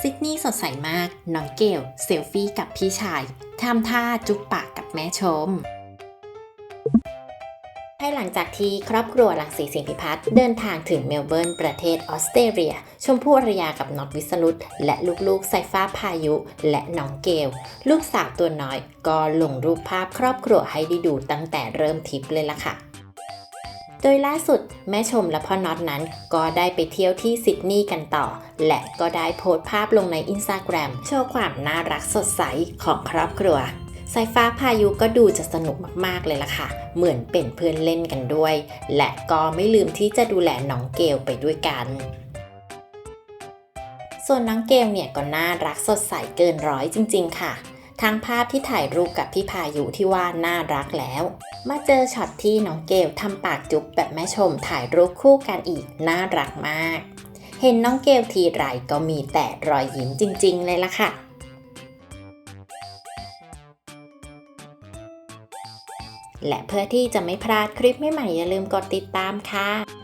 ซิดนีย์สดใสมาก น้องเกลเซลฟี่กับพี่ชายทำท่าจุ๊บปากกับแม่ชมให้หลังจากที่ครอบครัวหลังสีสิงพิพัฒน์เดินทางถึงเมลเบิร์นประเทศออสเตรเลีย ชมพู่อรยากับน็อตวิสรุตและลูกๆไซฟ้าพายุ และน้องเกล ลูกสาวตัวน้อย ก็ลงรูปภาพครอบครัวให้ได้ดูตั้งแต่เริ่มทริปเลยล่ะค่ะ โดยล่าสุดแม่ชมและพ่อน็อตนั้น ก็ได้ไปเที่ยวที่ซิดนีย์กันต่อ และก็ได้โพสต์ภาพลงในอินสตาแกรมโชว์ความน่ารักสดใสของครอบครัวสายฟ้าพายุก็ดูจะสนุกมากๆเลยล่ะค่ะ เหมือนเป็นเพื่อนเล่นกันด้วย และก็ไม่ลืมที่จะดูแลน้องเกลไปด้วยกัน ส่วนน้องเกลเนี่ยก็น่ารักสดใสเกินร้อยจริง ๆ ค่ะ ทั้งภาพที่ถ่ายรูปกับพี่พายุที่ว่าน่ารักแล้ว มาเจอช็อตที่น้องเกลทำปากจุ๊บแบบแม่ชมถ่ายรูปคู่กันอีกน่ารักมาก เห็นน้องเกลทีไรก็มีแต่รอยยิ้มจริง ๆ เลยล่ะค่ะและเพื่อที่จะไม่พลาดคลิปใหม่ๆอย่าลืมกดติดตามค่ะ